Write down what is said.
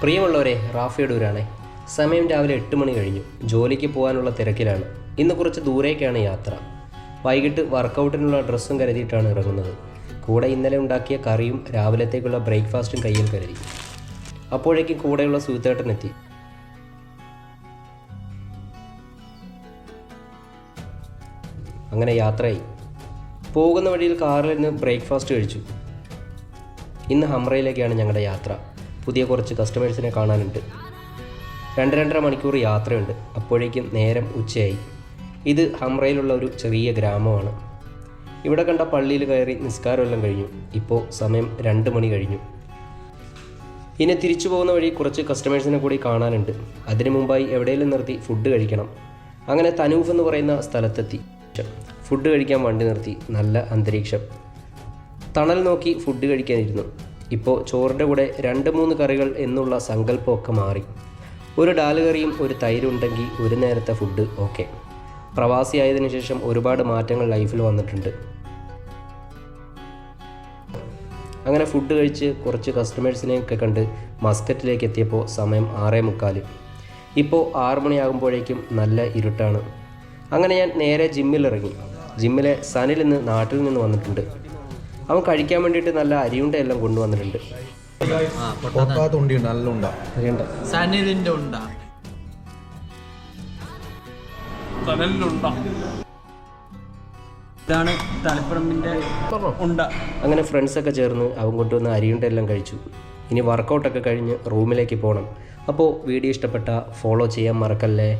പ്രിയമുള്ളവരെ റാഫിയടൂരാണേ സമയം രാവിലെ എട്ട് മണി കഴിഞ്ഞു. ജോലിക്ക് പോകാനുള്ള തിരക്കിലാണ്. ഇന്ന് കുറച്ച് ദൂരേക്കാണ് യാത്ര. വൈകിട്ട് വർക്കൗട്ടിനുള്ള ഡ്രസ്സും കരുതിയിട്ടാണ് ഇറങ്ങുന്നത്. കൂടെ ഇന്നലെ ഉണ്ടാക്കിയ കറിയും രാവിലത്തേക്കുള്ള ബ്രേക്ക്ഫാസ്റ്റും കയ്യിൽ കരുതി. അപ്പോഴേക്കും കൂടെയുള്ള സൂത്തേട്ടനെത്തി അങ്ങനെ യാത്രയായി. പോകുന്ന വഴിയിൽ കാറിൽ നിന്ന് ബ്രേക്ക്ഫാസ്റ്റ് കഴിച്ചു. ഇന്ന് ഹംറയിലേക്കാണ് ഞങ്ങളുടെ യാത്ര. പുതിയ കുറച്ച് കസ്റ്റമേഴ്സിനെ കാണാനുണ്ട്. രണ്ട് രണ്ടര മണിക്കൂർ യാത്രയുണ്ട്. അപ്പോഴേക്കും നേരം ഉച്ചയായി. ഇത് ഹംറയിലുള്ള ഒരു ചെറിയ ഗ്രാമമാണ്. ഇവിടെ കണ്ട പള്ളിയിൽ കയറി നിസ്കാരമെല്ലാം കഴിഞ്ഞു. ഇപ്പോൾ സമയം രണ്ട് മണി കഴിഞ്ഞു. ഇനി തിരിച്ചു പോകുന്ന വഴി കുറച്ച് കസ്റ്റമേഴ്സിനെ കൂടി കാണാനുണ്ട്. അതിനു മുമ്പായി എവിടെയെങ്കിലും നിർത്തി ഫുഡ് കഴിക്കണം. അങ്ങനെ തനൂഫ് എന്ന് പറയുന്ന സ്ഥലത്തെത്തി. ഫുഡ് കഴിക്കാൻ വണ്ടി നിർത്തി. നല്ല അന്തരീക്ഷം. തണൽ നോക്കി ഫുഡ് കഴിക്കാനിരുന്നു. ഇപ്പോൾ ചോറിന്റെ കൂടെ രണ്ട് മൂന്ന് കറികൾ എന്നുള്ള സങ്കല്പമൊക്കെ മാറി. ഒരു ഡാൽ കറിയും ഒരു തൈരും ഉണ്ടെങ്കിൽ ഒരു നേരത്തെ ഫുഡ് ഓക്കെ. പ്രവാസിയായതിനു ശേഷം ഒരുപാട് മാറ്റങ്ങൾ ലൈഫിൽ വന്നിട്ടുണ്ട്. അങ്ങനെ ഫുഡ് കഴിച്ച് കുറച്ച് കസ്റ്റമേഴ്സിനെയൊക്കെ കണ്ട് മസ്കറ്റിലേക്ക് എത്തിയപ്പോൾ സമയം ആറേ മുക്കാൽ ഇപ്പോൾ ആറ് മണിയാകുമ്പോഴേക്കും നല്ല ഇരുട്ടാണ്. അങ്ങനെ ഞാൻ നേരെ ജിമ്മിൽ ഇറങ്ങി ജിമ്മിലെ സനിൽ ഇന്ന് നാട്ടിൽ നിന്ന് വന്നിട്ടുണ്ട്. അവൻ കഴിക്കാൻ വേണ്ടിയിട്ട് നല്ല അരിയുണ്ട എല്ലാം കൊണ്ടുവന്നിട്ടുണ്ട്. നല്ല ഉണ്ട. അറിയണ്ട സനിലിന്റെ ഉണ്ട. ഇതാണ് ഉണ്ട. അങ്ങനെ ഫ്രണ്ട്സൊക്കെ ചേർന്ന് അവൻ കൊണ്ടുവന്ന അരിയുണ്ട എല്ലാം കഴിച്ചു. ഇനി വർക്കൗട്ടൊക്കെ കഴിഞ്ഞ് റൂമിലേക്ക് പോകണം അപ്പോൾ വീഡിയോ ഇഷ്ടപ്പെട്ട ഫോളോ ചെയ്യാൻ മറക്കല്ലേ?